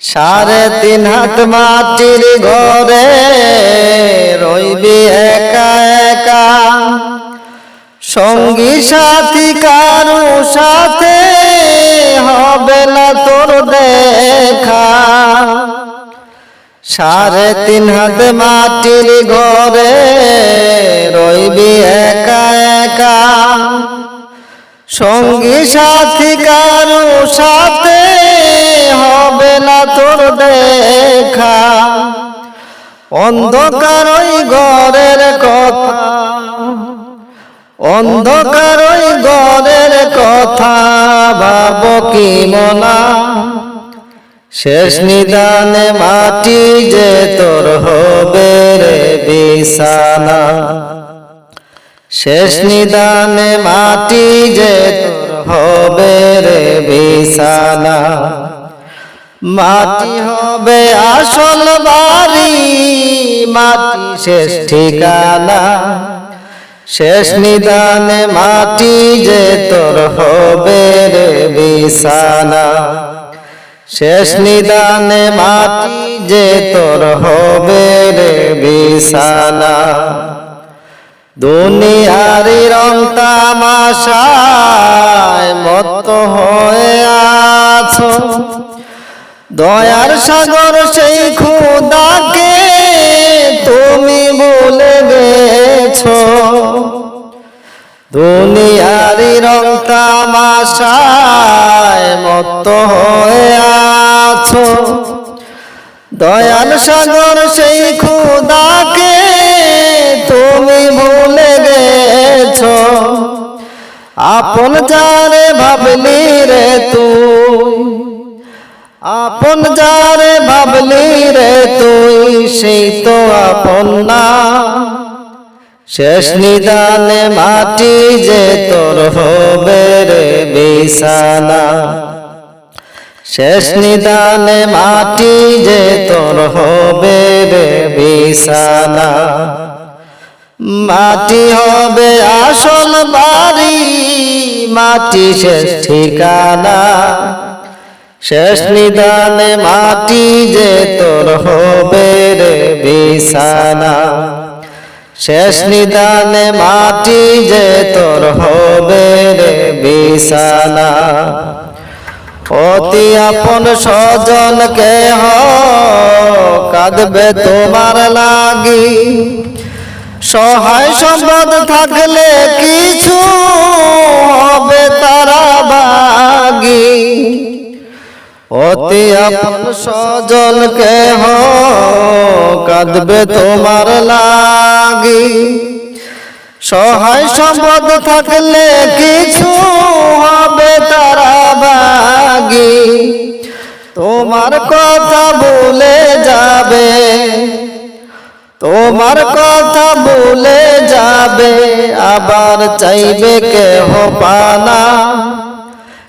সাড়ে তিন হাত মাটির ঘরে, রইবি একা একা। সঙ্গী সাথী কারু সাথে হবে না তোর দেখা। সাড়ে তিন হাত মাটির ঘরে, রইবি একা একা। সঙ্গী সাথী কারু সাথে অন্ধকার ওই ঘরের কথা। অন্ধকার ওই ঘরের কথা ভাব কি মনা। শেষ নিদানে মাটি যে তোর হবে রে বিছানা। শেষ নিদানে মাটি যে তোর হবে রে বিছানা। মাটি হবে আসল বাড়ি, মাটি শেষ ঠিকানা। শেষ নিদানে মাটি যে তোর হবে রে বিছানা। শেষ নিদানে মাটি যে তোর হবে রে বিছানা। দুনিয়ারি রং তামাশায় মত হয়ে দয়ার সাগর সেই খুদাকে তুমি ভুলে গেছো। দুনিয়ারি রং তামাশায় মত হয়ে আছো। দয়াল সাগর সেই খুদাকে তুমি ভুলে গেছো। আপন যারে ভাবলি রে তুই আপন যারে ভাবলি রে তুই, সেই তো আপন না। শেষ নিদানে মাটি যে তোর হবে রে বিছানা। শেষ নিদানে মাটি যে তোর হবে রে বিছানা। মাটি হবে আসল বাড়ি, মাটি শেষ ঠিকানা। শেষ নিদানে মাটি যে তোর হবে রে বিছানা। শেষ নিদানে মাটি যে তোর হবে রে বিছানা। অতি আপন স্বজনকে হ কাঁদবে তোমার লাগি। সহায় সম্পদ থাকলে কিছু অতি আপন স্বজনকে হ কাঁদবে তোমার লাগি। সহায় সম্পদ থাকলে কিছু হবে তারা বাগি। তোমার কথা ভুলে যাবে। তোমার কথা ভুলে যাবে। আবার চাইবে কেহ পানা।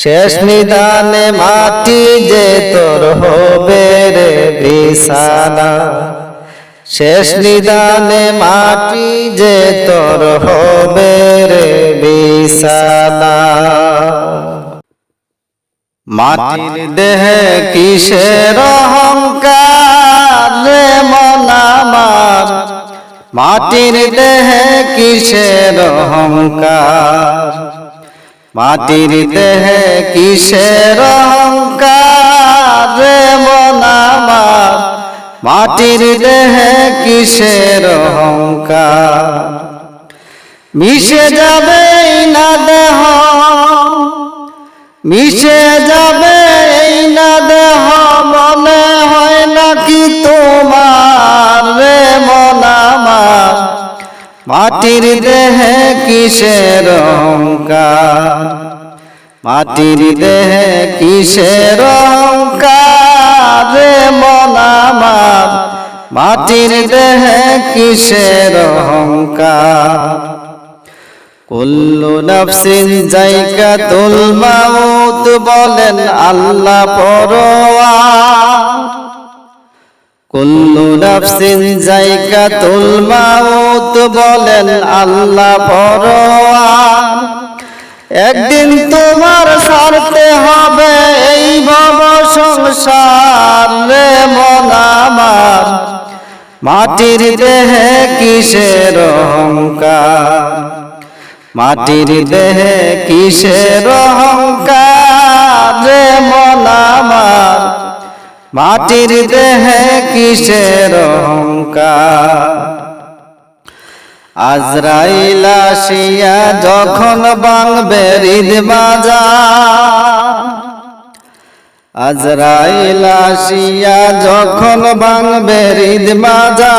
শেষ নিদানে মাটি যে তোর হবে রে বিছানা। শেষ নিদানে মাটি যে তোর হবে রে বিছানা। মাটির দেহে কিসের অহংকার রে মন আমার? মাটির দেহে কিসের অহংকার? মাটির দেহে কিসের অহংকার রে মন মাটির দেহে কিসের অহংকার? মিশে যাবে না দেহ, মিশে যাবে না দেহ, মনে হয় নাকি তোমার রে মন আমার? মাটির দেহে কিসের অহংকার? মাটির দেহে কিসের অহংকার রে মন আমার? মাটির দেহে কিসের অহংকার? কুল্লু নফসিন জায়গাতুল মাউত বলেন, আল্লাহ পরোয়া। কুল্লু নফসিন জায়গাতুল মাউত বলেন আল্লাহ পরোয়া একদিন তোমার সারতে হবে এই ভব সংসার রে মন আমার। মাটির দেহে কিসের অহংকার? মাটির দেহে কিসের অহংকার রে মন আমার? মাটির দেহে কিসের অহংকার? আজরাইল আসিয়া যখন বাংবে হৃদ মাজা আজরাইল আসিয়া যখন বাংবে হৃদ মাজা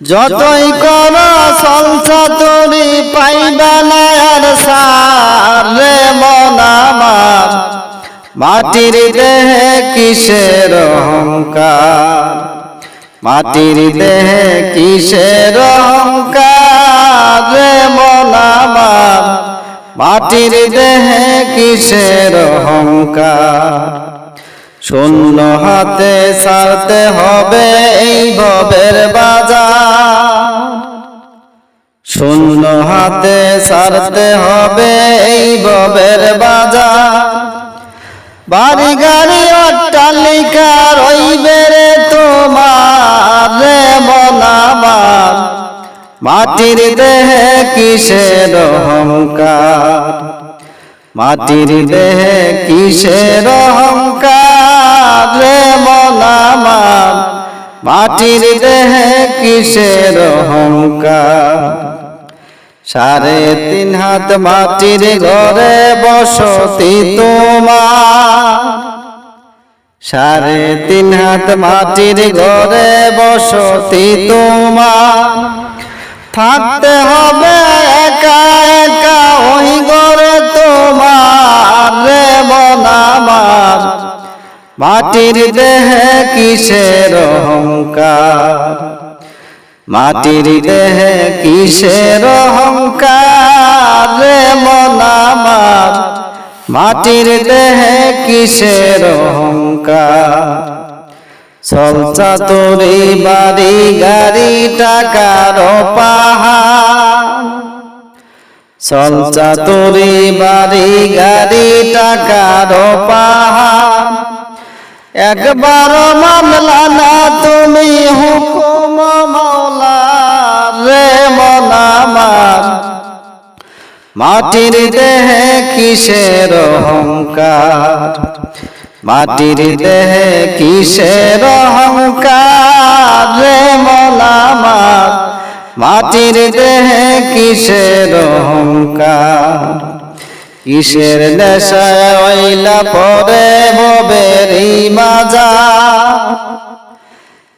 যতই কর সংসা তরি পাইবা না আর সার রে মন আমার। মাটির দেহে কিসের অহংকার? মাটির দেহে কিসের অহংকার রে মাটির দেহে কিসের অহংকার? শূন্য হাতে সারতে হবে এই ভবের বাজার। শূন্য হাতে সারতে হবে এই ভবের বাজার। বাড়ি গাড়ি অট্টালিকা রইবে রে তোমার রে মন আমার। মাটির দেহে কিসের অহংকার? মাটির দেহে কিসের অহংকার রে মন আমার? মাটির দেহে কিসের অহংকার? সাড়ে তিন হাত মাটির ঘরে বসতি তোমার। সাড়ে তিন হাত মাটির ঘরে বসতি তোমার। থাকতে হবে একা একা ওই ঘরে তোমার রে আমার। মাটির দেহে কিসের অহংকার? মাটির দেহে কিসের অহংকার রে মন আমার? মাটির দেহে কিসের অহংকার? সলচা তোরি বাড়ি, গাড়ি, টাকার পাহাড়। সলচা তোরি বাড়ি, গাড়ি, টাকার পাহাড়। একবার মানলা না, তুমি হুকুম মাটির দেহে কিসের অহংকার? মাটির দেহে কিসের অহংকার? রে আমার, মাটির দেহে কিসের অহংকার? কিসের নেশায় ওইলা পরে ববেরি মাজা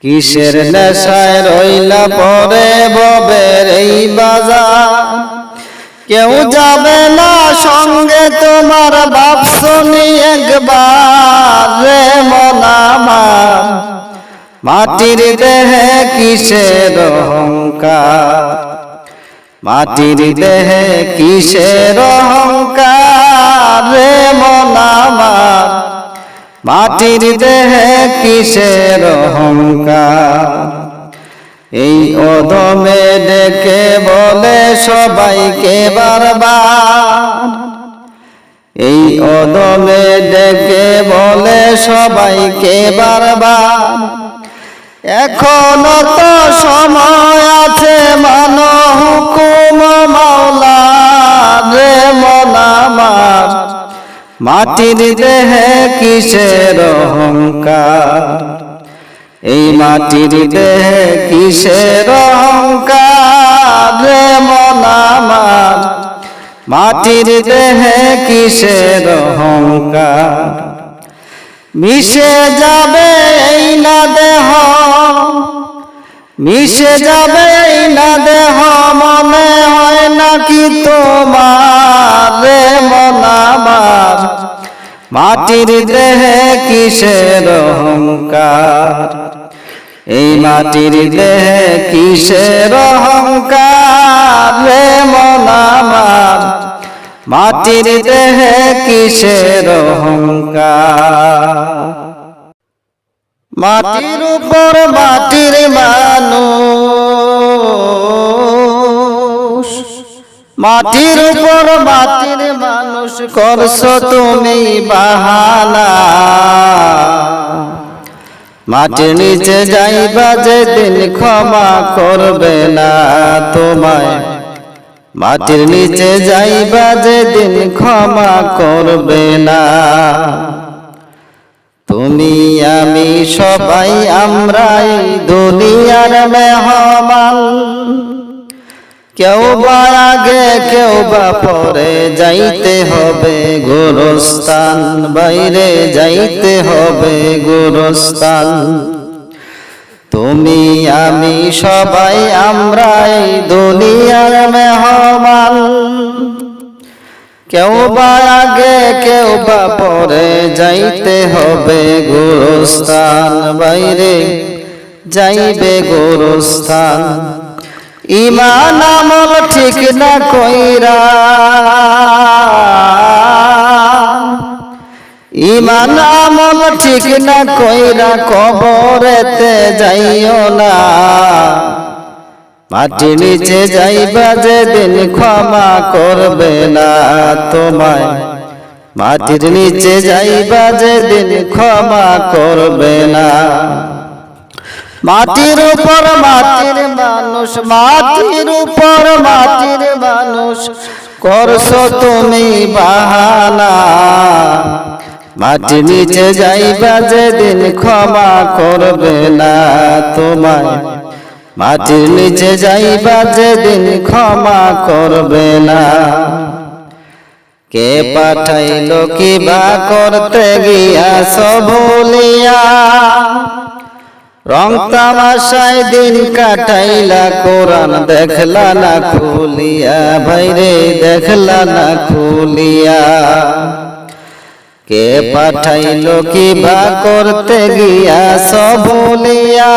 কিসের নেশায় রইলা পরে ববের এই বাজার? কেউ যাবে না সঙ্গে তোমার বাপ শুনি একবার রে মন আমার। মাটির দেহে কিসের অহংকার? মাটির দেহে কিসের অহংকার রে মন আমার? মাটির দেহে কিসের অহংকার? এই অদমে ডেকে বলে সবাইকে বারবার। এই অদমে ডেকে বলে সবাইকে বারবার। এখনও তো সময় আছে মান হুকুম মাওলা রে মন আমার। মাটির দেহে কিসের অহংকার? এই মাটির দেহে কিসের অহংকার রে মন আমার? মাটির দেহে কিসের অহংকার? মিশে যাবে এই না দেহ। মিশে যাবে না দেহ মনে হয় নাকি তোমার রে মন আমার? মাটির দেহে কিসের অহংকার? এই মাটির দেহে কিসের অহংকার রে মন আমার? মাটির দেহে কিসের অহংকার? মাটির উপর মাটির মানুষ। মাটির উপর মাটির মানুষ করছ তুমি বাহানা। মাটির নিচে যাইবা যেদিন ক্ষমা করবে না তোমায়। মাটির নিচে যাইবা যেদিন ক্ষমা করবে না। তুমি আমি সবাই আমরা দুনিয়ার মেহমান। কেউ বা আগে, কেউ বা পরে যাইতে হবে গোরস্থান, বাইরে যাইতে হবে গোরস্থান। তুমি, আমি সবাই আমরা দুনিয়ার মেহমান। কেউ বা আগে কেউ বা পরে যাইতে হবে গোরস্থান বাইরে। যাইবে গোরস্থান। ইমান আমল ঠিক না কইরা। ইমান আমল ঠিক না কইরা কবরেতে যাইও না। মাটি নিচে যাইবা যেদিন ক্ষমা করবে না তোমায়। মাটির নিচে যাইবা যেদিন ক্ষমা করবে না। মাটির উপর মাটির মানুষ, মাটির উপর মাটির মানুষ, করছ তুমি বাহানা। মাটির নিচে যাইবা যেদিন ক্ষমা করবে না তোমায়। মাটির নিচে যাইবা যেদিন ক্ষমা করবে না। কে পাঠাইল কি বা করতে গিয়া সবলিয়া রং তামাশায় দিন কাটাইলা, কোরআন দেখলা না খুলিয়া, ভাইরে দেখলা না খুলিয়া। কে পাঠাইল কি বা করতে গিয়া সবলিয়া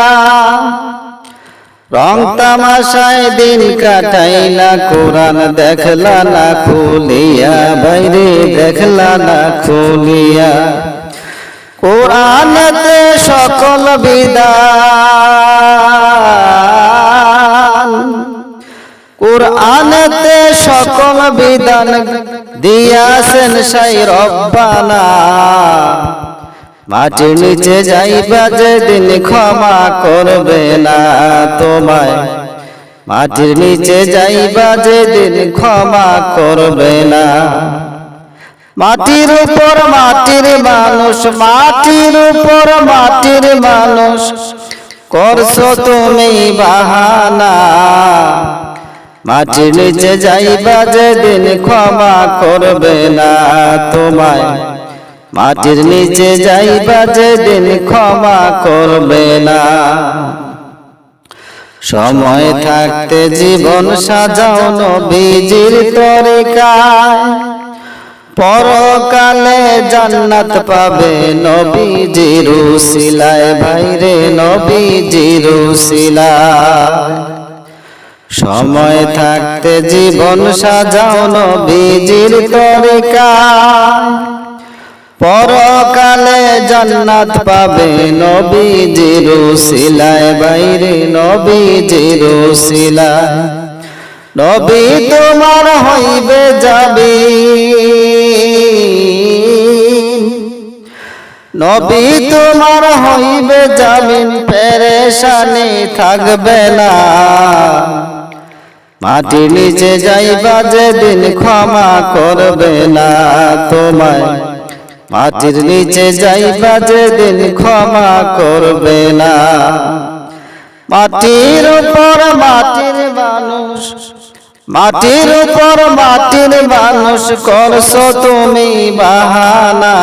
রং তামাশায় দিন কাটাইলা, কোরআন দেখলা না খুলিয়া, বাইরে দেখলা না খুলিয়া। কোরআনতে সকল বিধান, কোরআনতে সকল বিধান দিয়াছেন সাই রব্বানা। মাটির নিচে যাইবা যেদিন ক্ষমা করবে না তোমায়। মাটির নিচে যাইবা যেদিন ক্ষমা করবে না। মাটির উপর মাটির মানুষ, মাটির উপর মাটির মানুষ, করছ তুমি বাহানা। মাটির নিচে যাইবা যেদিন ক্ষমা করবে না তোমায়। মাটির নিচে যাইবা যেদিন ক্ষমা করবে না। সময় থাকতে জীবন সাজাও নবীজির তরিকায়। পরকালে জান্নাত পাবে নবীজির উসিলায়, ভাইরে নবীজির উসিলায়। সময় থাকতে জীবন সাজাও নবীজির তরিকায়। পরকালে জান্নাত পাবে নবীজির উসিলায়, বাইরে নবীজির উসিলায়। নবী তোমার হইবে যাবি নবী তোমার হইবে জামিন, পেরেশানি থাকবে না। মাটি নিচে যাইবা, যেদিন ক্ষমা করবে না তোমায়। মাটির নিচে যাইবা যেদিন ক্ষমা করবে না। মাটির উপর মাটির মানুষ, মাটির উপর মাটির মানুষ করছ তুমি বাহানা।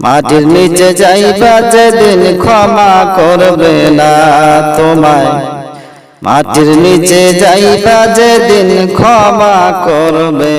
মাটির নিচে যাইবা যেদিন ক্ষমা করবে না তোমায়। মাটির নিচে যাইবা যেদিন ক্ষমা করবে